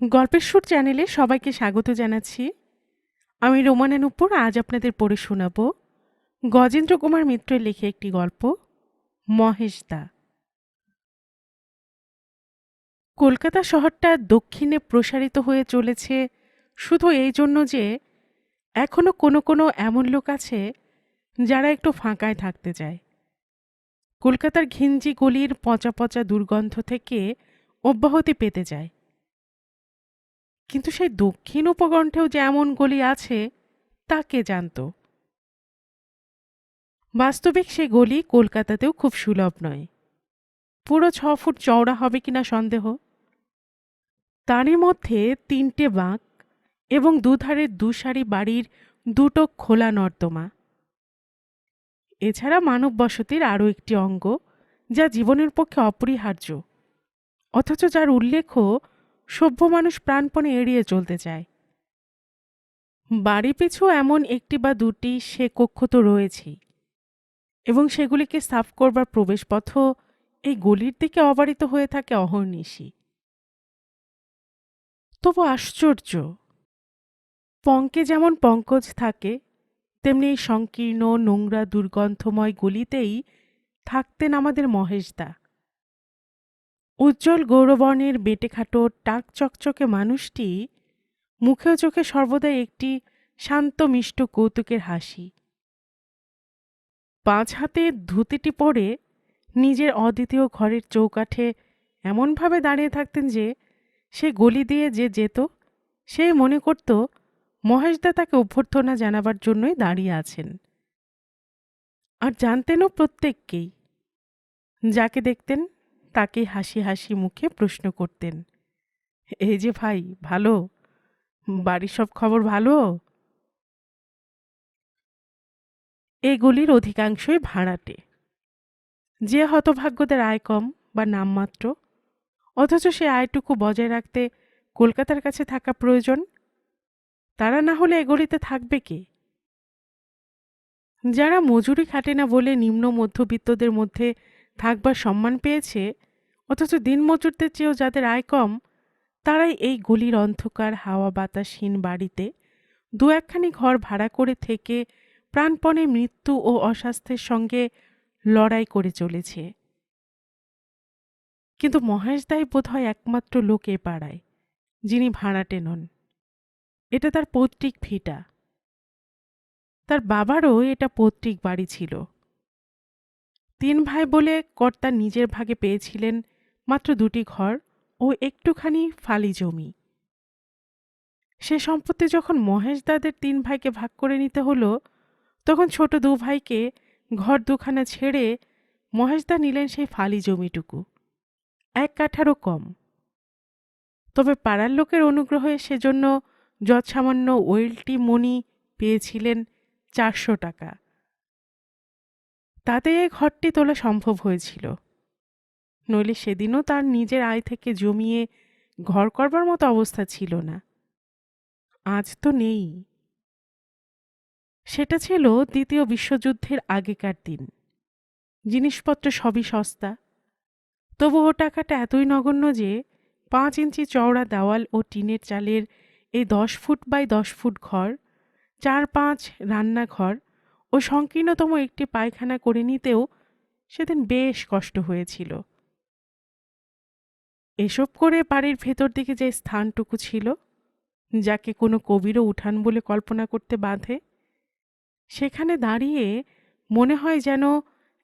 গল্পের সুর চ্যানেলে সবাইকে স্বাগত জানাচ্ছি। আমি রোমানা নুপুর, আজ আপনাদের পড়ে শোনাব গজেন্দ্র কুমার মিত্রের লেখে একটি গল্প, মহেশ দা। কলকাতা শহরটা দক্ষিণে প্রসারিত হয়ে চলেছে শুধু এই জন্য যে এখনও কোনো কোনো এমন লোক আছে যারা একটু ফাঁকায় থাকতে চায়। কলকাতার ঘিঞ্জি গলির পচা পচা দুর্গন্ধ থেকে অব্যাহতি পেতে যায় কিন্তু সেই দক্ষিণ উপকণ্ঠেও যে এমন গলি আছে, তা কে জানত? বাস্তবিক সে গলি কলকাতাতেও খুব সুলভ নয়। পুরো ছ ফুট চওড়া হবে কিনা সন্দেহ? তারই মধ্যে তিনটে বাঁক এবং দুধারের দুসারি বাড়ির দুটো খোলা নর্দমা। এছাড়া মানব বসতির আরও একটি অঙ্গ, যা জীবনের পক্ষে অপরিহার্য। অথচ যার উল্লেখও সভ্য মানুষ প্রাণপণে এড়িয়ে চলতে চায়। বাড়ি পিছু এমন একটি বা দুটি সে কক্ষ তো রয়েছেই। এবং সেগুলিকে সাফ করবার প্রবেশপথ এই গলির দিকে অবারিত হয়ে থাকে অহর্নিশি। তবু আশ্চর্য, পঙ্কে যেমন পঙ্কজ থাকে, তেমনি এই সংকীর্ণ, নোংরা, দুর্গন্ধময় গলিতেই থাকতেন আমাদের মহেশদা। উজ্জ্বল গৌরবর্ণের বেটেখাটো টাক চকচকে মানুষটি মুখে চোখে সর্বদাই একটি শান্ত মিষ্ট কৌতুকের হাসি। পাঁচ হাতে ধুতিটি পরে নিজের অদ্বিতীয় ঘরের চৌকাঠে এমনভাবে দাঁড়িয়ে থাকতেন যে সে গলি দিয়ে যে যেত, সে মনে করত মহেশদা তাকে অভ্যর্থনা জানাবার জন্যই দাঁড়িয়ে আছেন। আর জানতেনও প্রত্যেককেই। যাকে দেখতেন তাকে হাসি হাসি মুখে প্রশ্ন করতেন এই যে ভাই, ভালো? বাড়ির সব খবর ভালো? এগুলির অধিকাংশই ভাড়াটে। যে হতভাগ্যদের আয় কম বা নামমাত্র অথচ সে আয়টুকু বজায় রাখতে কলকাতার কাছে থাকা প্রয়োজন, তারা না হলে এগলিতে থাকবে কে? যারা মজুরি খাটে না বলে নিম্ন মধ্যবিত্তদের মধ্যে থাকবার সম্মান পেয়েছে অথচ দিনমজুরদের চেয়েও যাদের আয় কম, তারাই এই গলির অন্ধকার, হাওয়া বাতাসহীন বাড়িতে দু একখানি ঘর ভাড়া করে থেকে প্রাণপণে মৃত্যু ও অস্বাস্থ্যের সঙ্গে লড়াই করে চলেছে। কিন্তু মহেশদাই বোধহয় একমাত্র লোক এ পাড়ায়, যিনি ভাড়াটে নন। এটা তার পৈতৃক ভিটা। তার বাবারও এটা পৈতৃক বাড়ি ছিল। তিন ভাই বলে কর্তা নিজের ভাগে পেয়েছিলেন মাত্র দুটি ঘর ও একটুখানি ফালি জমি। সে সম্পত্তি যখন মহেশ দাদের তিন ভাইকে ভাগ করে নিতে হলো, তখন ছোট দু ভাইকে ঘর দুখানা ছেড়ে মহেশদা নিলেন সেই ফালি জমিটুকু। এক কাঠারও কম। তবে পাড়ার লোকের অনুগ্রহে সেজন্য যৎসামান্য ওয়েলটি মনি পেয়েছিলেন চারশো টাকা। তাতে এই ঘরটি তোলা সম্ভব হয়েছিল। নইলে সেদিনও তার নিজের আয় থেকে জমিয়ে ঘর করবার মতো অবস্থা ছিল না। আজ তো নেই। সেটা ছিল দ্বিতীয় বিশ্বযুদ্ধের আগেকার দিন। জিনিসপত্র সবই সস্তা। তবু ও টাকাটা এতই নগণ্য যে পাঁচ ইঞ্চি চওড়া দেওয়াল ও টিনের চালের এই দশ ফুট বাই দশ ফুট ঘর, চার পাঁচ রান্নাঘর ও সংকীর্ণতম একটি পায়খানা করে নিতেও সেদিন বেশ কষ্ট হয়েছিল। এসব করে বাড়ির ভেতর দিকে যে স্থানটুকু ছিল, যাকে কোনো কবিরও উঠান বলে কল্পনা করতে বাঁধে, সেখানে দাঁড়িয়ে মনে হয় যেন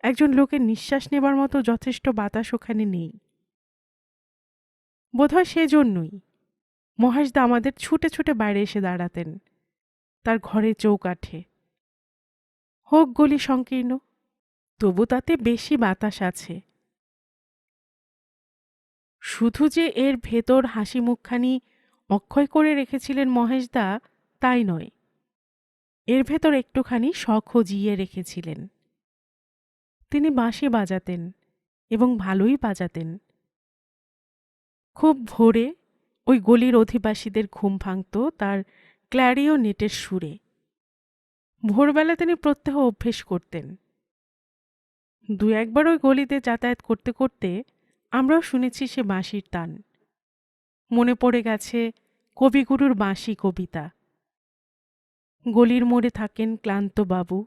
একজন লোকের নিঃশ্বাস নেবার মতো যথেষ্ট বাতাস ওখানে নেই। বোধহয় সেজন্যই মহেশদা আমাদের ছুটে ছুটে বাইরে এসে দাঁড়াতেন, তার ঘরের চৌকাঠে। হোক গলি সংকীর্ণ, তবু তাতে বেশি বাতাস আছে। শুধু যে এর ভেতর হাসি মুখখানি অক্ষয় করে রেখেছিলেন মহেশদা, তাই নয়। এর ভেতর একটুখানি শখও জিয়ে রেখেছিলেন। তিনি বাঁশি বাজাতেন এবং ভালোই বাজাতেন। খুব ভোরে ওই গলির অধিবাসীদের ঘুম ভাঙত তার ক্ল্যারিও নেটের সুরে। ভোরবেলা তিনি প্রত্যহ অভ্যেস করতেন। দু একবার ওই গলিতে যাতায়াত করতে করতে আমরাও শুনেছি সে বাঁশির তান মনে পড়ে গেছে কবিগুরুর বাঁশি কবিতা। গলির মোড়ে থাকেন ক্লান্ত বাবু,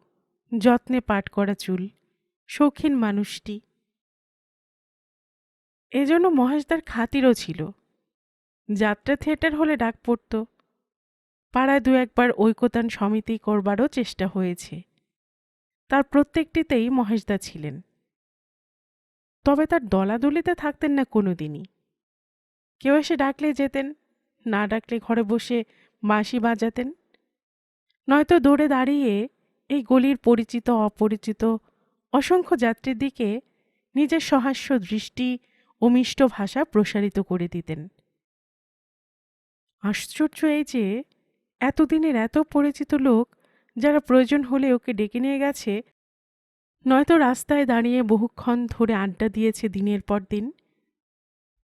যত্নে পাট করা চুল, শৌখিন মানুষটি। এজন্য মহেশদার খাতিরও ছিল। যাত্রা থিয়েটার হলে ডাক পড়ত। পাড়ায় দু একবার ঐকতান সমিতি করবারও চেষ্টা হয়েছে। তার প্রত্যেকটিতেই মহেশদা ছিলেন। তবে তার দলাদলিতে থাকতেন না কোনোদিনই। কেউ এসে ডাকলে যেতেন, না ডাকলে ঘরে বসে বাঁশি বাজাতেন। নয়তো দৌড়ে দাঁড়িয়ে এই গলির পরিচিত, অপরিচিত, অসংখ্য যাত্রীর দিকে নিজের সহাস্য দৃষ্টি ও মিষ্ট ভাষা প্রসারিত করে দিতেন। আশ্চর্য এই যে, এতদিনের এত পরিচিত লোক যারা প্রয়োজন হলে ওকে ডেকে নিয়ে গেছে নয়তো রাস্তায় দাঁড়িয়ে বহুক্ষণ ধরে আড্ডা দিয়েছে দিনের পর দিন।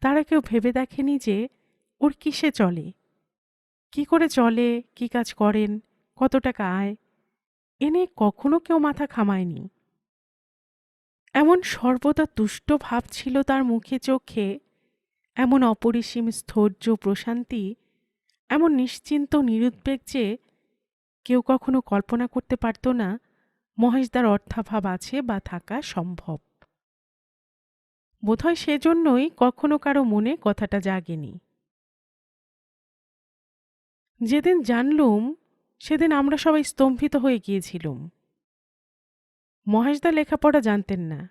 তারা কেউ ভেবে দেখেনি যে ওর কিসে চলে? কি করে চলে? কি কাজ করেন? কত টাকা আয়? এনে কখনো কেউ মাথা খামায়নি। এমন সর্বদা তুষ্ট ভাব ছিল তার মুখে চোখে, এমন অপরিসীম স্থৈর্য প্রশান্তি, এমন নিশ্চিন্ত, নিরুদ্বেগ যে কেউ কখনো কল্পনা করতে পারত না মহেশদার অর্থাভাব আছে বা থাকা সম্ভব। বোধহয় সেজন্যই কখনো কারও মনে কথাটা জাগেনি। যেদিন জানলুম, সেদিন আমরা সবাই স্তম্ভিত হয়ে গিয়েছিলুম। মহেশদা লেখাপড়া জানতেন না।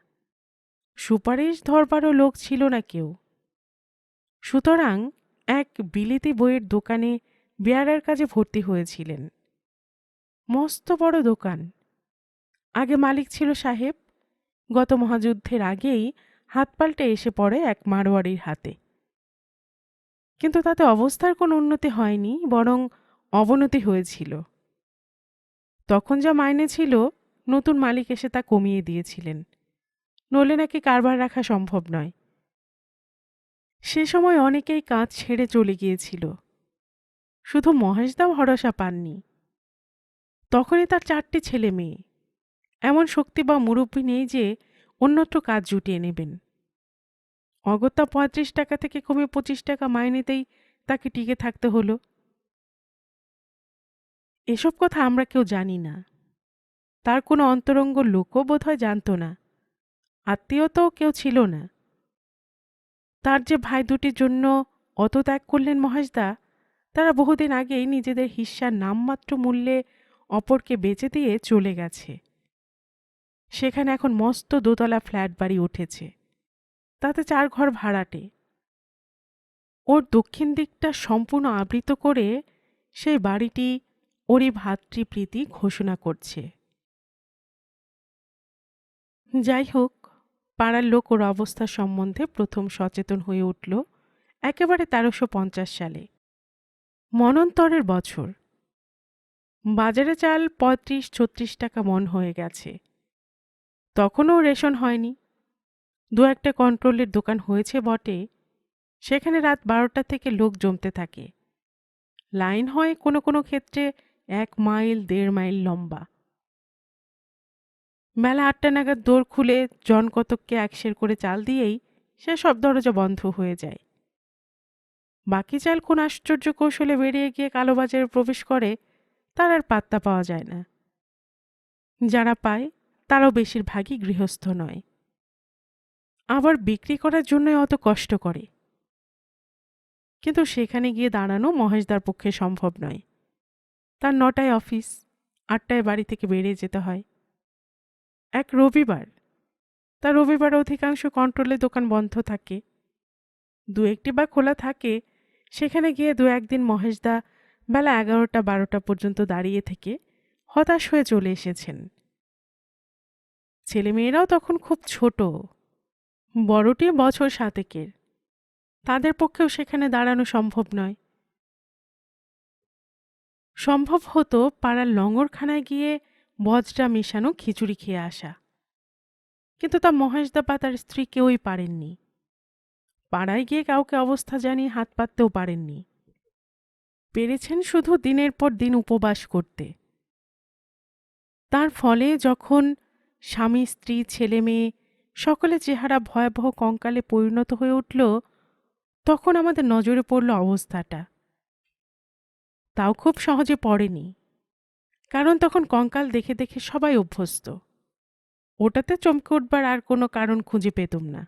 সুপারিশ ধরবারও লোক ছিল না কেউ। সুতরাং এক বিলিতি বইয়ের দোকানে বেয়ারার কাজে ভর্তি হয়েছিলেন। মস্ত বড় দোকান। আগে মালিক ছিল সাহেব। গত মহাযুদ্ধের আগেই হাত পাল্টে এসে পড়ে এক মারোয়ারির হাতে। কিন্তু তাতে অবস্থার কোনো উন্নতি হয়নি, বরং অবনতি হয়েছিল। তখন যা মাইনে ছিল, নতুন মালিক এসে তা কমিয়ে দিয়েছিলেন। নলে নাকি কারবার রাখা সম্ভব নয়। সে সময় অনেকেই কাজ ছেড়ে চলে গিয়েছিল। শুধু মহেশদাও ভরসা পাননি। তখনই তার চারটি ছেলে মেয়ে এমন শক্তি বা মুরব্বী নেই যে অন্যত্র কাজ জুটিয়ে নেবেন। অগত্যা পঁয়ত্রিশ টাকা থেকে কমে পঁচিশ টাকা মাইনেতেই তাকে টিকে থাকতে হলো। এসব কথা আমরা কেউ জানি না। তার কোনো অন্তরঙ্গ লোকও বোধহয় জানত না। আত্মীয়তাও কেউ ছিল না। তার যে ভাই দুটির জন্য অত ত্যাগ করলেন মহেশদা, তারা বহুদিন আগেই নিজেদের হিস্যার নামমাত্র মূল্যে অপরকে বেচে দিয়ে চলে গেছে। সেখানে এখন মস্ত দোতলা ফ্ল্যাট বাড়ি উঠেছে। তাতে চার ঘর ভাড়াটে। ওর দক্ষিণ দিকটা সম্পূর্ণ আবৃত করে সেই বাড়িটি ওরই ভাতৃপ্রীতি ঘোষণা করছে। যাই হোক, পাড়ার লোক ওর অবস্থা সম্বন্ধে প্রথম সচেতন হয়ে উঠল একেবারে তেরোশো পঞ্চাশ সালে। মনন্তরের বছর। বাজারে চাল পঁয়ত্রিশ ছত্রিশ টাকা মন হয়ে গেছে। তখনও রেশন হয়নি। দু একটা কন্ট্রোলের দোকান হয়েছে বটে, সেখানে রাত বারোটা থেকে লোক জমতে থাকে। লাইন হয় কোনো কোনো ক্ষেত্রে এক মাইল, দেড় মাইল লম্বা। বেলা আটটা নাগাদ দোর খুলে জন কতককে একশের করে চাল দিয়েই সে সব দরজা বন্ধ হয়ে যায়। বাকি চাল কোন আশ্চর্য কৌশলে বেরিয়ে গিয়ে কালোবাজারে প্রবেশ করে, তার আর পাত্তা পাওয়া যায় না। যারা পায় তারাও বেশিরভাগই গৃহস্থ নয়। আবার বিক্রি করার জন্যই অত কষ্ট করে। কিন্তু সেখানে গিয়ে দাঁড়ানো মহেশদার পক্ষে সম্ভব নয়। তার নটায় অফিস, আটটায় বাড়ি থেকে বেরিয়ে যেতে হয়। এক রবিবার, তার রবিবার অধিকাংশ কন্ট্রোলে দোকান বন্ধ থাকে। দু একটি বা খোলা থাকে, সেখানে গিয়ে দু একদিন মহেশদা বেলা এগারোটা বারোটা পর্যন্ত দাঁড়িয়ে থেকে হতাশ হয়ে চলে এসেছেন। ছেলেমেয়েরাও তখন খুব ছোট। বড়টি বছর সাতেকের। তাদের পক্ষেও সেখানে দাঁড়ানো সম্ভব নয়। সম্ভব হতো পাড়ার লঙ্গরখানায় গিয়ে বজরা মেশানো খিচুড়ি খেয়ে আসা। কিন্তু তা মহেশদা বা তার স্ত্রী কেউই পারেননি। পাড়ায় গিয়ে কাউকে অবস্থা জানিয়ে হাত পাততেও পারেননি। পেরেছেন শুধু দিনের পর দিন উপবাস করতে। তার ফলে যখন স্বামী, স্ত্রী, ছেলে, মেয়ে সকলে চেহারা ভয়াবহ কঙ্কালে পরিণত হয়ে উঠল। তখন আমাদের নজরে পড়ল অবস্থাটা। তাও খুব সহজে পড়েনি, কারণ তখন কঙ্কাল দেখে দেখে সবাই অভ্যস্ত। ওটাতে চমকে উঠবার আর কোনো কারণ খুঁজে পেতুম না।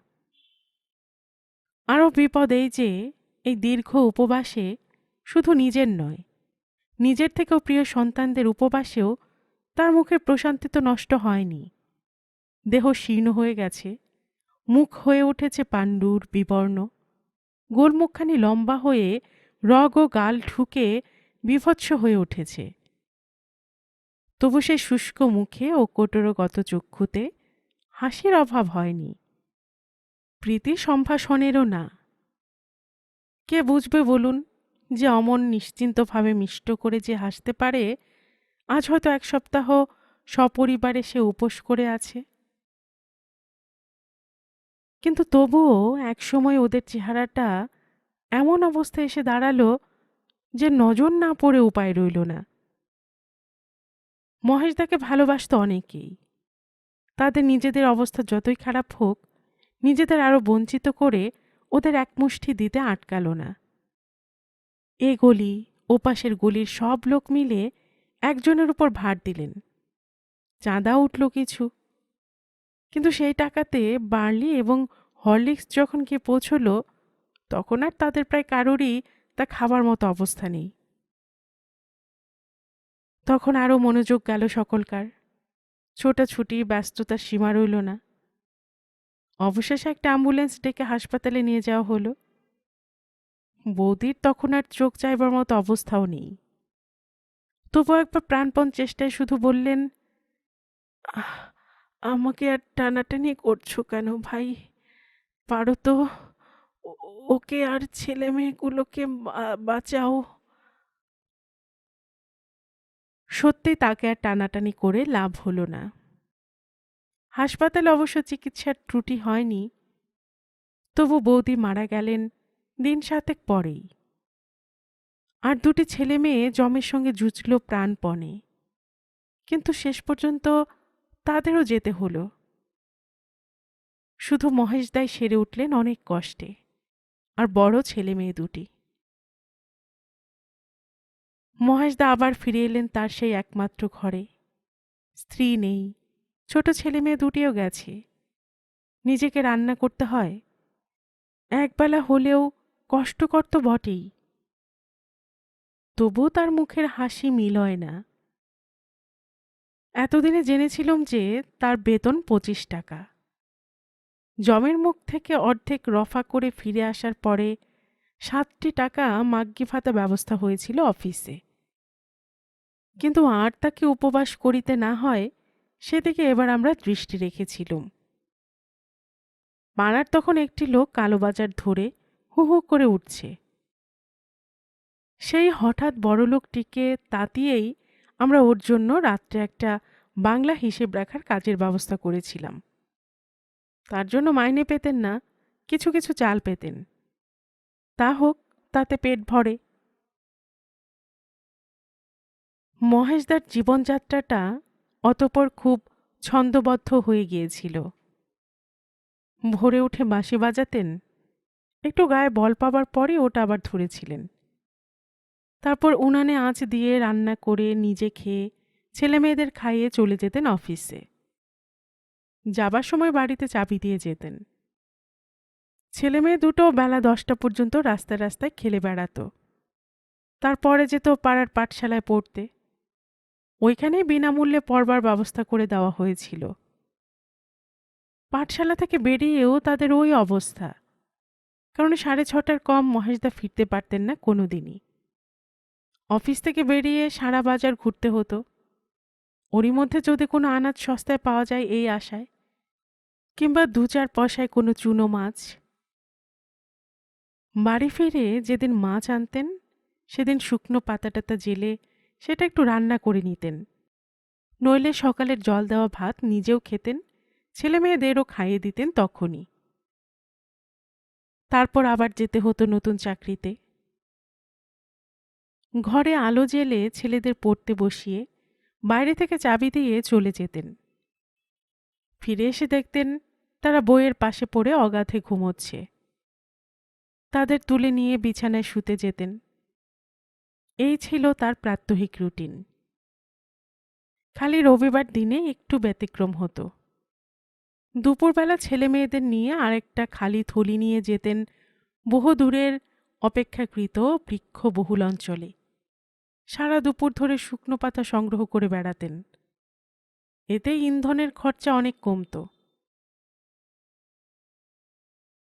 আরও বিপদ এই যে, এই দীর্ঘ উপবাসে শুধু নিজের নয়, নিজের থেকেও প্রিয় সন্তানদের উপবাসেও তার মুখের প্রশান্তি তো নষ্ট হয়নি। দেহ শীর্ণ হয়ে গেছে, মুখ হয়ে উঠেছে পাণ্ডুর বিবর্ণ। গোলমুখখানি লম্বা হয়ে রগ ও গাল ঠুকে বিভৎস হয়ে উঠেছে। তবু সে শুষ্ক মুখে ও কোটরগত চক্ষুতে হাসির অভাব হয়নি। প্রীতি সম্ভাষণেরও না। কে বুঝবে বলুন যে অমন নিশ্চিন্তভাবে মিষ্ট করে যে হাসতে পারে, আজ হয়তো এক সপ্তাহ সপরিবারে সে উপোস করে আছে। কিন্তু তবুও একসময় ওদের চেহারাটা এমন অবস্থায় এসে দাঁড়াল যে নজর না পড়ে উপায় রইল না। মহেশদাকে ভালোবাসত অনেকেই। তাদের নিজেদের অবস্থা যতই খারাপ হোক, নিজেদের আরও বঞ্চিত করে ওদের এক একমুষ্টি দিতে আটকাল না। এ গলি, ওপাশের গলির সব লোক মিলে একজনের উপর ভার দিলেন। চাঁদা উঠল কিছু। কিন্তু সেই টাকাতে বার্লি এবং হরলিক্স যখন গিয়ে পৌঁছল তখন আর তাদের প্রায় কারোরই তা খাবার মতো অবস্থা নেই। তখন আরও মনোযোগ গেল সকলকার। ছোটাছুটি ব্যস্ততার সীমা রইল না। অবশেষে একটা অ্যাম্বুলেন্স ডেকে হাসপাতালে নিয়ে যাওয়া হলো। বৌদির তখন আর চোখ চাইবার মতো অবস্থাও নেই। তবু একবার প্রাণপণ চেষ্টায় শুধু বললেন "আহ, আমাকে আর টানাটানি করছ কেন ভাই? পারো তো ওকে আর ছেলে মেয়েগুলোকে বাঁচাও। সত্যি তাকে আর টানাটানি করে লাভ হলো না। হাসপাতালে অবশ্য চিকিৎসার ত্রুটি হয়নি। তবু বৌদি মারা গেলেন দিন সাতেক পরেই। আর দুটি ছেলে মেয়ে জমের সঙ্গে জুঝল প্রাণপণে। কিন্তু শেষ পর্যন্ত তাদেরও যেতে হলো। শুধু মহেশদাই সেরে উঠলেন অনেক কষ্টে, আর বড় ছেলে মেয়ে দুটি। মহেশদা আবার ফিরে এলেন তার সেই একমাত্র ঘরে। স্ত্রী নেই, ছোট ছেলে মেয়ে দুটিও গেছে। নিজেকে রান্না করতে হয়। একবেলা হলেও কষ্টকর তো বটেই। তবু তার মুখের হাসি মিলয় না। এতদিনে জেনেছিলাম যে তার বেতন পঁচিশ টাকা। জমের মুখ থেকে অর্ধেক রফা করে ফিরে আসার পরে সাতটি টাকা মাগ্গি ভাতা ব্যবস্থা হয়েছিল অফিসে। কিন্তু আর তাকে উপবাস করিতে না হয়, সেদিকে এবার আমরা দৃষ্টি রেখেছিলুম। পাড়ার তখন একটি লোক কালোবাজার ধরে হু হু করে উঠছে। সেই হঠাৎ বড়লোকটিকে তাতিয়েই আমরা ওর জন্য রাত্রে একটা বাংলা হিসেব রাখার কাজের ব্যবস্থা করেছিলাম। তার জন্য মাইনে পেতেন না, কিছু কিছু চাল পেতেন। তা হোক, তাতে পেট ভরে। মহেশদার জীবনযাত্রাটা অতপর খুব ছন্দবদ্ধ হয়ে গিয়েছিল। ভোরে উঠে বাঁশি বাজাতেন, একটু গায়ে বল পাবার পরে ওটা আবার ধরেছিলেন। তারপর উনানে আঁচ দিয়ে রান্না করে নিজে খেয়ে ছেলে মেয়েদের খাইয়ে চলে যেতেন অফিসে। যাবার সময় বাড়িতে চাবি দিয়ে যেতেন। ছেলে মেয়ে দুটো বেলা দশটা পর্যন্ত রাস্তায় রাস্তায় খেলে বেড়াতো। তারপরে যেত পাড়ার পাঠশালায় পড়তে। ওইখানেই বিনামূল্যে পড়বার ব্যবস্থা করে দেওয়া হয়েছিল। পাঠশালা থেকে বেরিয়েও তাদের ওই অবস্থা। কারণ সাড়ে ছটার কম মহেশদা ফিরতে পারতেন না কোনো দিনই অফিস থেকে বেরিয়ে সারা বাজার ঘুরতে হতো। ওরই মধ্যে যদি কোনো আনাজ সস্তায় পাওয়া যায় এই আশায়? কিংবা দু চার পয়সায় কোনো চুনো মাছ? বাড়ি ফিরে যেদিন মাছ আনতেন, সেদিন শুকনো পাতাটাতা জেলে সেটা একটু রান্না করে নিতেন। নইলে সকালের জল দেওয়া ভাত নিজেও খেতেন, ছেলে মেয়েদেরও খাইয়ে দিতেন তখনই। তারপর আবার যেতে হতো নতুন চাকরিতে। ঘরে আলো জেলে ছেলেদের পড়তে বসিয়ে বাইরে থেকে চাবি দিয়ে চলে যেতেন। ফিরে এসে দেখতেন তারা বইয়ের পাশে পড়ে অগাধে ঘুমোচ্ছে। তাদের তুলে নিয়ে বিছানায় শুতে যেতেন। এই ছিল তার প্রাত্যহিক রুটিন। খালি রবিবার দিনে একটু ব্যতিক্রম হতো। দুপুরবেলা ছেলে মেয়েদের নিয়ে আরেকটা খালি থলি নিয়ে যেতেন বহু দূরের অপেক্ষাকৃত বৃক্ষবহুল অঞ্চলে। সারা দুপুর ধরে শুকনো পাতা সংগ্রহ করে বেড়াতেন। এতে ইন্ধনের খরচা অনেক কমত।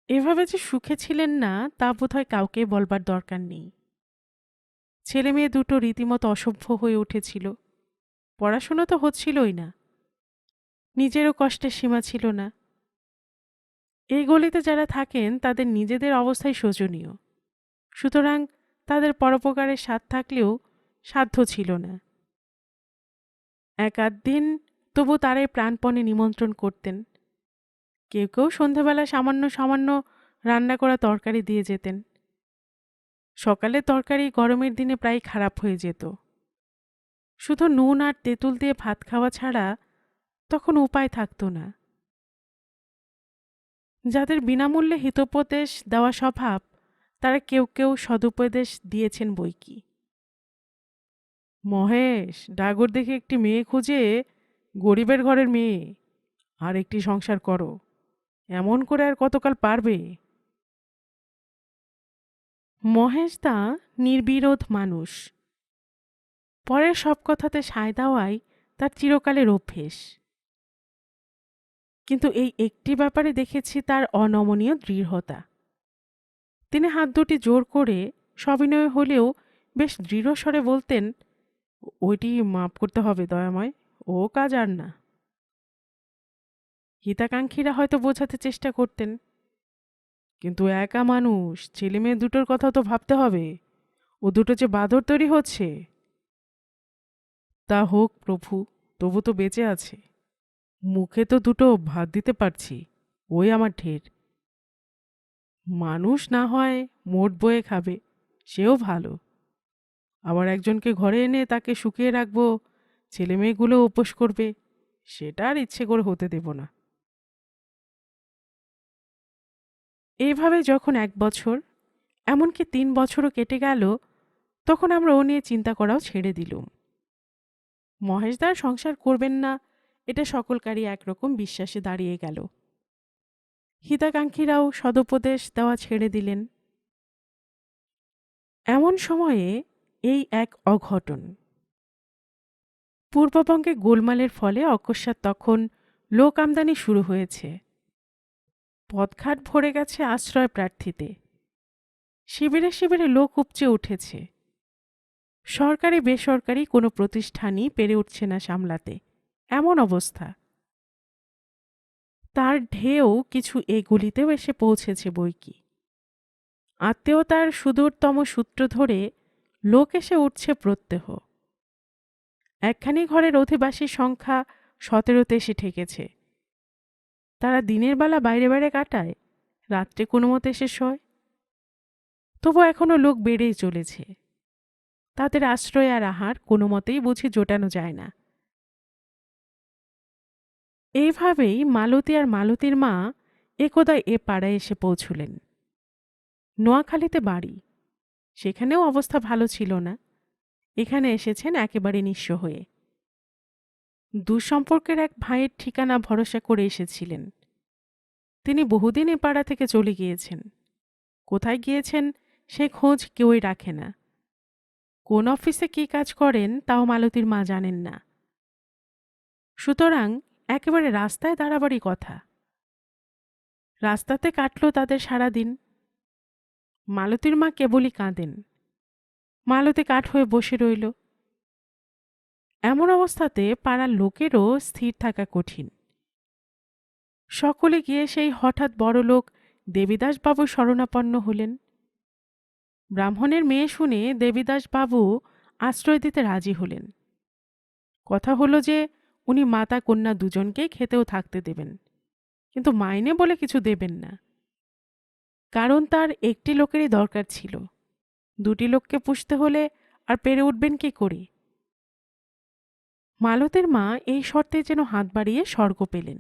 এভাবে যে সুখে ছিলেন না, তা বোধহয় কাউকে বলবার দরকার নেই। ছেলে মেয়ে দুটো রীতিমতো অসভ্য হয়ে উঠেছিল। পড়াশুনো তো হচ্ছিলই না। নিজেরও কষ্টের সীমা ছিল না। এই গলিতে যারা থাকেন, তাদের নিজেদের অবস্থাই শোচনীয়। সুতরাং তাদের পরোপকারের স্বাদ থাকলেও সাধ্য ছিল না। এক আধ দিন তবু তারাই প্রাণপণে নিমন্ত্রণ করতেন। কেউ কেউ সন্ধ্যাবেলা সামান্য সামান্য রান্না করা তরকারি দিয়ে যেতেন। সকালে তরকারি গরমের দিনে প্রায় খারাপ হয়ে যেত। শুধু নুন আর তেঁতুল দিয়ে ভাত খাওয়া ছাড়া তখন উপায় থাকতো না। যাদের বিনামূল্যে হিতোপদেশ দেওয়া স্বভাব, তারা কেউ কেউ সদুপদেশ দিয়েছেন বই কি মহেশ, ডাগর দেখে একটি মেয়ে খুঁজে গরিবের ঘরের মেয়ে। আর একটি সংসার করো, এমন করে আর কতকাল পারবে? মহেশ দা নির্বিরোধ মানুষ। পরের সব কথাতে সায় দেওয়াই তার চিরকালের অভ্যেস। কিন্তু এই একটি ব্যাপারে দেখেছি তার অনমনীয় দৃঢ়তা। তিনি হাত দুটি জোর করে সবিনয় হলেও বেশ দৃঢ় স্বরে বলতেন ওইটি মাপ করতে হবে দয়াময়। ও কাজ আর না। হিতাকাঙ্ক্ষীরা হয়তো বোঝাতে চেষ্টা করতেন। কিন্তু একা মানুষ, ছেলে মেয়ে দুটোর কথা তো ভাবতে হবে। ও দুটো যে বাদর তৈরি হচ্ছে। তা হোক প্রভু, তবু তো বেঁচে আছে। মুখে তো দুটো ভাত দিতে পারছি, ওই আমার ঢের। মানুষ না হয় মোট বয়ে খাবে, সেও ভালো। আবার একজনকে ঘরে এনে তাকে শুকিয়ে রাখব। ছেলে মেয়েগুলো উপোস করবে, সেটা আর ইচ্ছে করে হতে দেব না। এভাবে যখন এক বছর, এমনকি তিন বছরও কেটে গেল, তখন আমরা ও নিয়ে চিন্তা করাও ছেড়ে দিলুম। মহেশদার সংসার করবেন না, এটা সকলকারই একরকম বিশ্বাসে দাঁড়িয়ে গেল। হিতাকাঙ্ক্ষীরাও সদুপদেশ দেওয়া ছেড়ে দিলেন। এমন সময়ে এই এক অঘটন। পূর্ববঙ্গে গোলমালের ফলে অকস্মাৎ তখন লোক আমদানি শুরু হয়েছে। পথঘাট ভরে গেছে আশ্রয় প্রার্থীতে। শিবিরে শিবিরে লোক উপচে উঠেছে। সরকারি বেসরকারি কোনো প্রতিষ্ঠানই পেরে উঠছে না সামলাতে। এমন অবস্থা। তার ঢেউ কিছু এগুলিতেও এসে পৌঁছেছে বই কি আত্মীয়তার সুদূরতম সূত্র ধরে লোক এসে উঠছে প্রত্যহ। একখানি ঘরের অধিবাসীর সংখ্যা সতেরোতে এসে ঠেকেছে। তারা দিনের বেলা বাইরে বাইরে কাটায়, রাত্রে কোনো মতে এসে শয়। তবু এখনও লোক বেড়েই চলেছে। তাদের আশ্রয় আর আহার কোনো মতেই বুঝি জোটানো যায় না। এইভাবেই মালতী আর মালতীর মা একদায় এ পাড়ায় এসে পৌঁছলেন। নোয়াখালীতে বাড়ি। সেখানেও অবস্থা ভালো ছিল না। এখানে এসেছেন একেবারে নিঃস্ব হয়ে। দুঃসম্পর্কের এক ভাইয়ের ঠিকানা ভরসা করে এসেছিলেন। তিনি বহুদিন এ পাড়া থেকে চলে গিয়েছেন। কোথায় গিয়েছেন সে খোঁজ কেউই রাখে না। কোন অফিসে কী কাজ করেন তাও মালতীর মা জানেন না। সুতরাং একেবারে রাস্তায় দাঁড়াবারই কথা। রাস্তাতে কাটল তাদের সারা দিন মালতীর মা কেবলই কাঁদেন। মালতী কাঠ হয়ে বসে রইল। এমন অবস্থাতে পাড়ার লোকেরও স্থির থাকা কঠিন। সকলে গিয়ে সেই হঠাৎ বড় লোক দেবীদাসবাবু শরণাপন্ন হলেন। ব্রাহ্মণের মেয়ে শুনে দেবীদাসবাবু আশ্রয় দিতে রাজি হলেন। কথা হলো যে, উনি মাতা কন্যা দুজনকেই খেতেও থাকতে দেবেন। কিন্তু মাইনে বলে কিছু দেবেন না। কারণ তার একটি লোকেরই দরকার ছিল। দুটি লোককে পুষতে হলে আর পেরে উঠবেন কি করে? মালতের মা এই শর্তে যেন হাত বাড়িয়ে স্বর্গ পেলেন।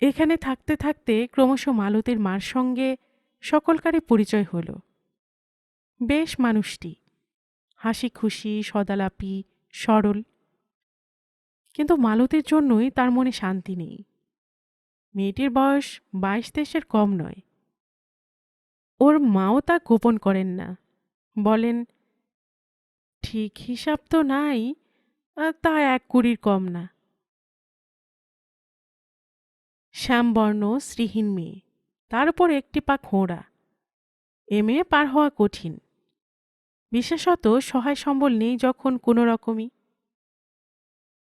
এখানে থাকতে থাকতে ক্রমশ মালতের মার সঙ্গে সকলকারই পরিচয় হল। বেশ মানুষটি। হাসি খুশি, সদালাপি, সরল। কিন্তু মালতের জন্যই তার মনে শান্তি নেই। মেয়েটির বয়স বাইশ দেশের কম নয়। ওর মাও তা গোপন করেন না। বলেন, ঠিক হিসাব তো নাই তা এক কুড়ির কম না। শ্যামবর্ণ শ্রীহীন মেয়ে। তার উপর একটি পা খোঁড়া। এ মেয়ে পার হওয়া কঠিন। বিশেষত সহায় সম্বল নেই যখন কোনো রকমই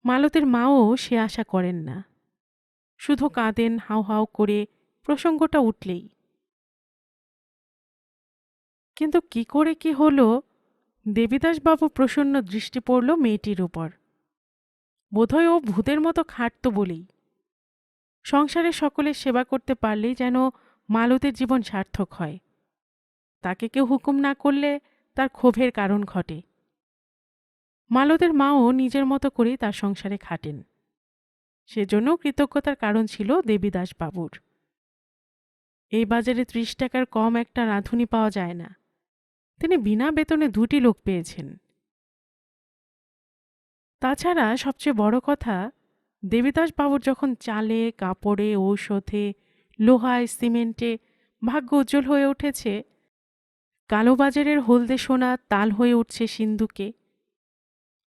মালতের মাও সে আশা করেন না। শুধু কাঁদেন, হাউ হাউ করে প্রসঙ্গটা উঠলেই। কিন্তু কি করে কি হলো? দেবীদাসবাবু প্রসন্ন দৃষ্টি পড়ল মেয়েটির উপর। বোধহয় ও ভূতের মতো খাটত বলেই। সংসারে সকলের সেবা করতে পারলেই যেন মালতের জীবন সার্থক হয়। তাকে কেউ হুকুম না করলে তার ক্ষোভের কারণ ঘটে। মালতের মাও নিজের মতো করেই তার সংসারে খাটেন। সেজন্য কৃতজ্ঞতার কারণ ছিল দেবীদাস বাবুর। এই বাজারে ত্রিশ টাকার কম একটা রাঁধুনি পাওয়া যায় না। তিনি বিনা বেতনে দুটি লোক পেয়েছেন। তাছাড়া সবচেয়ে বড় কথা, দেবীদাস বাবুর যখন চালে, কাপড়ে, ঔষধে, লোহায়, সিমেন্টে ভাগ্য উজ্জ্বল হয়ে উঠেছে কালোবাজারের হলদে সোনা তাল হয়ে উঠছে সিন্ধুকে।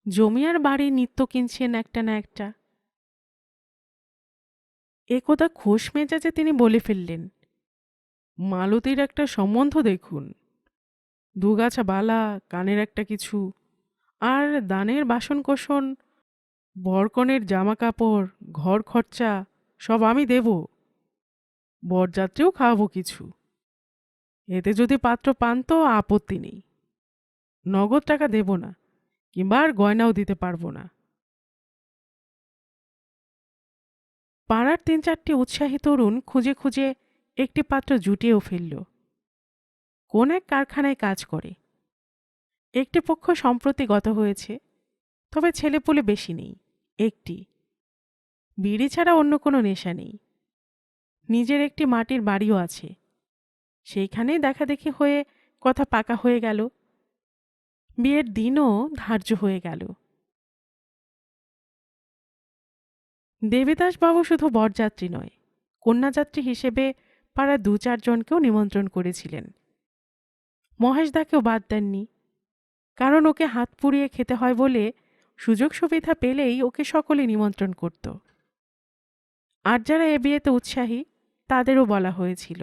জমিয়ার বাড়ি নিত্য কিনছেন একটা না একটা। একদা খোশ মেজাজে তিনি বলে ফেললেন, মালতীর একটা সম্বন্ধ দেখুন। দুগাছা বালা, কানের একটা কিছু, আর দানের বাসন কোসন বরকনের জামা কাপড় ঘর খরচা, সব আমি দেব। বরযাত্রীও খাওয়াবো কিছু। এতে যদি পাত্র পান তো আপত্তি নেই। নগদ টাকা দেব না, কিংবা আর গয়নাও দিতে পারব না। পাড়ার তিন চারটি উৎসাহী তরুণ খুঁজে খুঁজে একটি পাত্র জুটিয়েও ফেলল। কোন এক কারখানায় কাজ করে। একটি পক্ষ সম্প্রতি গত হয়েছে, তবে ছেলেপুলে বেশি নেই, একটি। বিড়ি ছাড়া অন্য কোনো নেশা নেই। নিজের একটি মাটির বাড়িও আছে। সেইখানেই দেখাদেখি হয়ে কথা পাকা হয়ে গেল। বিয়ের দিনও ধার্য হয়ে গেল। দেবীদাসবাবু শুধু বরযাত্রী নয়, কন্যাযাত্রী হিসেবে পাড়া দু চারজনকেও নিমন্ত্রণ করেছিলেন। মহেশদাকেও বাদ দেননি, কারণ ওকে হাত পুড়িয়ে খেতে হয় বলে সুযোগ সুবিধা পেলেই ওকে সকলে নিমন্ত্রণ করত। আর যারা এ বিয়েতে উৎসাহী, তাদেরও বলা হয়েছিল।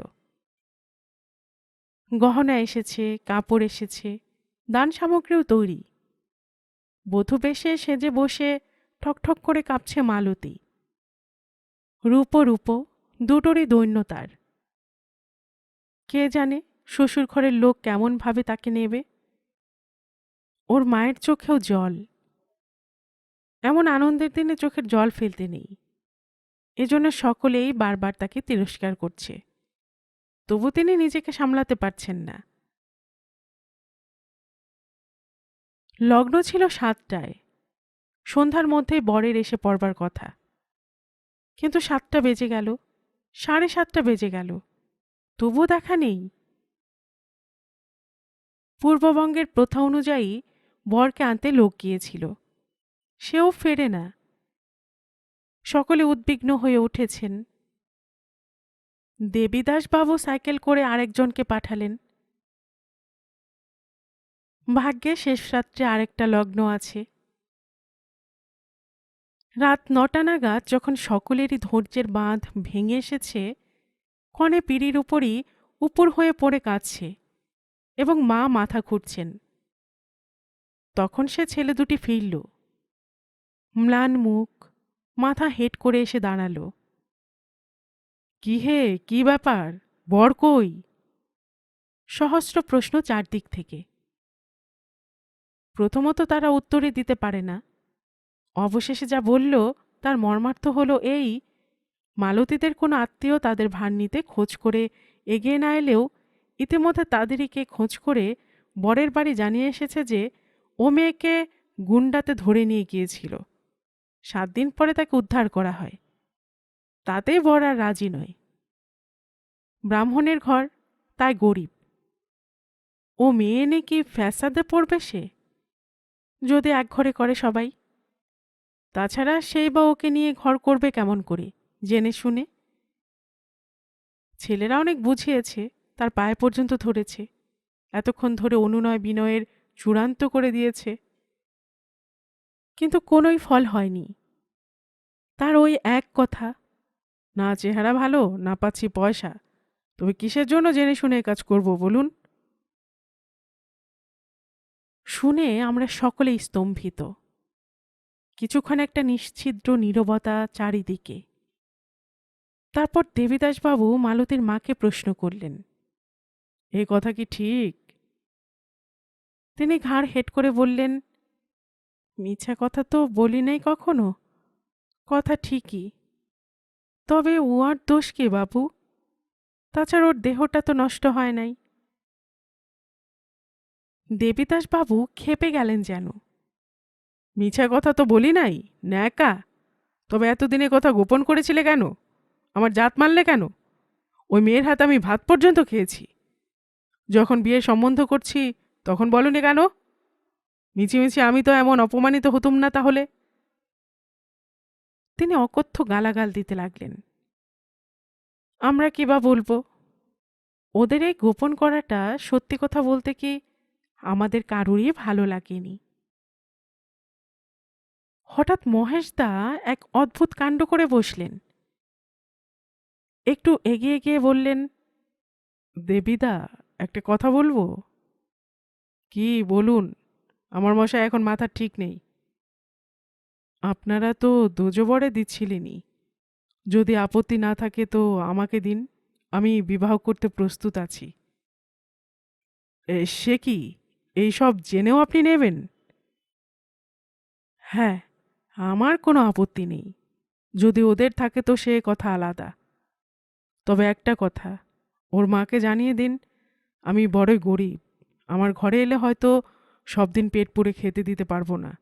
গহনা এসেছে, কাপড় এসেছে, দান সামগ্রীও তৈরি। বধূ বেশে সেজে বসে ঠকঠক করে কাঁপছে মালতী। রূপো রূপো, দুটোরই দৈন্য তার। কে জানে শ্বশুর ঘরের লোক কেমন ভাবে তাকে নেবে? ওর মায়ের চোখেও জল। এমন আনন্দের দিনে চোখের জল ফেলতে নেই। এজন্য সকলেই বারবার তাকে তিরস্কার করছে। তবু তিনি নিজেকে সামলাতে পারছেন না। লগ্ন ছিল সাতটায়। সন্ধ্যার মধ্যেই বরের এসে পড়বার কথা। কিন্তু সাতটা বেজে গেল। সাড়ে সাতটা বেজে গেল। তবুও দেখা নেই। পূর্ববঙ্গের প্রথা অনুযায়ী বরকে আনতে লোক গিয়েছিল। সেও ফেরে না। সকলে উদ্বিগ্ন হয়ে উঠেছেন। দেবীদাসবাবু সাইকেল করে আরেকজনকে পাঠালেন। ভাগ্যে শেষ রাত্রে আরেকটা লগ্ন আছে। রাত নটা নাগাদ যখন সকলেরই ধৈর্যের বাঁধ ভেঙে এসেছে, কনে পিড়ির উপরই উপর হয়ে পড়ে কাঁদছে এবং মা মাথা ঘুরছেন। তখন সে ছেলে দুটি ফিরল। ম্লান মুখ, মাথা হেট করে এসে দাঁড়াল। কি হে, কি ব্যাপার? বর কই? সহস্র প্রশ্ন চারদিক থেকে। প্রথমত তারা উত্তরে দিতে পারে না। অবশেষে যা বলল, তার মর্মার্থ হলো এই, মালতীদের কোনো আত্মীয় তাদের ভার নিতে খোঁজ করে এগিয়ে না এলেও ইতিমধ্যে তাদেরকে খোঁজ করে বরের বাড়ি জানিয়ে এসেছে যে ও মেয়েকে গুন্ডাতে ধরে নিয়ে গিয়েছিল। সাত দিন পরে তাকে উদ্ধার করা হয়। তাতেই বর আর রাজি নয়। ব্রাহ্মণের ঘর, তাই গরিব। ও মেয়ে নাকি ফ্যাসাদে পড়বে সে? যদি এক ঘরে করে সবাই। তাছাড়া সেই বা ওকে নিয়ে ঘর করবে কেমন করে? জেনে শুনে। ছেলেরা অনেক বুঝিয়েছে, তার পায়ে পর্যন্ত ধরেছে। এতক্ষণ ধরে অনুনয় বিনয়ের চূড়ান্ত করে দিয়েছে। কিন্তু কোনোই ফল হয়নি। তার ওই এক কথা, না চেহারা ভালো, না পাচ্ছি পয়সা। তবে কিসের জন্য জেনে শুনে কাজ করব বলুন? শুনে আমরা সকলেই স্তম্ভিত। কিছুক্ষণ একটা নিশ্ছিদ্র নীরবতা চারিদিকে। তারপর দেবীদাসবাবু মালতীর মাকে প্রশ্ন করলেন, এ কথা কি ঠিক? তিনি ঘাড় হেট করে বললেন, মিছা কথা তো বলি নাই কখনো। কথা ঠিকই। তবে উয়ার দোষ কে বাবু তাছাড়া ওর দেহটা তো নষ্ট হয় নাই। দেবীদাস বাবু খেপে গেলেন যেন। মিছা কথা তো বলি নাই, ন্যাকা। তবে এতদিনে কথা গোপন করেছিলে কেন? আমার জাত মানলে কেন? ওই মেয়ের হাতে আমি ভাত পর্যন্ত খেয়েছি। যখন বিয়ে সম্বন্ধ করছি, তখন বলনি কেন? মিছিমিছি আমি তো এমন অপমানিত হতুম না তাহলে? তিনি অকথ্য গালাগাল দিতে লাগলেন। আমরা কি বা বলব? ওদের এই গোপন করাটা সত্যি কথা বলতে কি আমাদের কারুরই ভালো লাগেনি। হঠাৎ মহেশদা এক অদ্ভুত কাণ্ড করে বসলেন। একটু এগিয়ে গিয়ে বললেন দেবিদা একটা কথা বলব? কি বলুন? আমার মশাই এখন মাথার ঠিক নেই। আপনারা তো দোজবরে দিচ্ছিলেনই। যদি আপত্তি না থাকে তো আমাকে দিন, আমি বিবাহ করতে প্রস্তুত আছি। সে কি? এইসব জেনেও আপনি নেবেন? হ্যাঁ আমার কোনো আপত্তি নেই। যদি ওদের থাকে তো সে কথা আলাদা। তবে একটা কথা, ওর মাকে জানিয়ে দিন, আমি বড়ই গরিব। আমার ঘরে এলে হয়তো সব দিন পেট পুড়ে খেতে দিতে পারব না।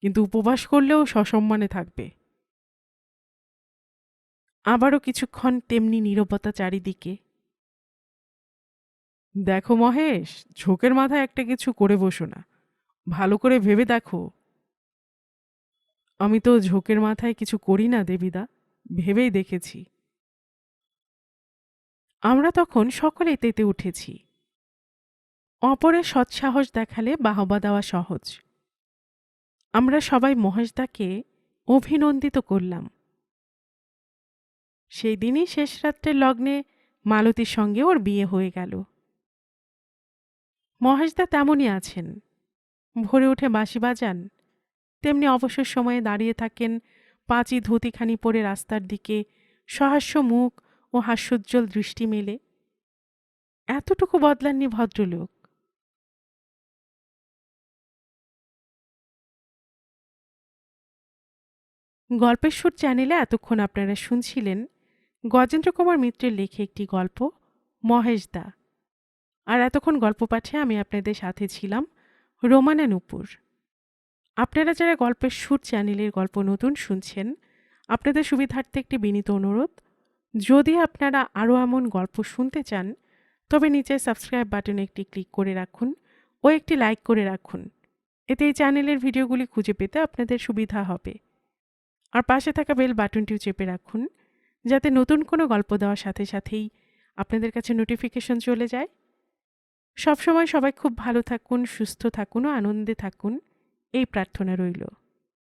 কিন্তু উপবাস করলেও সসম্মানে থাকবে। আবারও কিছুক্ষণ তেমনি নীরবতা চারিদিকে। দেখো মহেশ, ঝোঁকের মাথায় একটা কিছু করে বসো না। ভালো করে ভেবে দেখো। আমি তো ঝোঁকের মাথায় কিছু করি না, দেবিদা। ভেবেই দেখেছি। আমরা তখন সকলে তেতে উঠেছি। অপরের সৎসাহস দেখালে বাহবা দেওয়া সহজ। আমরা সবাই মহেশদাকে অভিনন্দিত করলাম। সেই দিনই শেষ রাত্রের লগ্নে মালতীর সঙ্গে ওর বিয়ে হয়ে গেল। মহেশদা তেমনই আছেন। ভোরে উঠে বাঁশি বাজান তেমনি অবসর সময়ে দাঁড়িয়ে থাকেন পাঁচি ধুতিখানি পরে রাস্তার দিকে। সহাস্য মুখ ও হাস্যোজ্জ্বল দৃষ্টি মেলে। এতটুকু বদলাননি ভদ্রলোক। গল্পের সুর চ্যানেলে এতক্ষণ আপনারা শুনছিলেন গজেন্দ্র কুমার মিত্রের লেখে একটি গল্প, মহেশ দা। আর এতক্ষণ গল্প পাঠে আমি আপনাদের সাথে ছিলাম রোমানা নুপুর। আপনারা যারা গল্পের সুর চ্যানেলের গল্প নতুন শুনছেন, আপনাদের সুবিধার্থে একটি বিনীত অনুরোধ। যদি আপনারা আরও এমন গল্প শুনতে চান, তবে নিচে সাবস্ক্রাইব বাটনে একটি ক্লিক করে রাখুন ও একটি লাইক করে রাখুন। এতে এই চ্যানেলের ভিডিওগুলি খুঁজে পেতে আপনাদের সুবিধা হবে। আর পাশে থাকা বেল বাটনটিও চেপে রাখুন, যাতে নতুন কোনো গল্প দেওয়ার সাথে সাথেই আপনাদের কাছে নোটিফিকেশন চলে যায়। সবসময় সবাই খুব ভালো থাকুন, সুস্থ থাকুন ও আনন্দে থাকুন। এই প্রার্থনা রইল।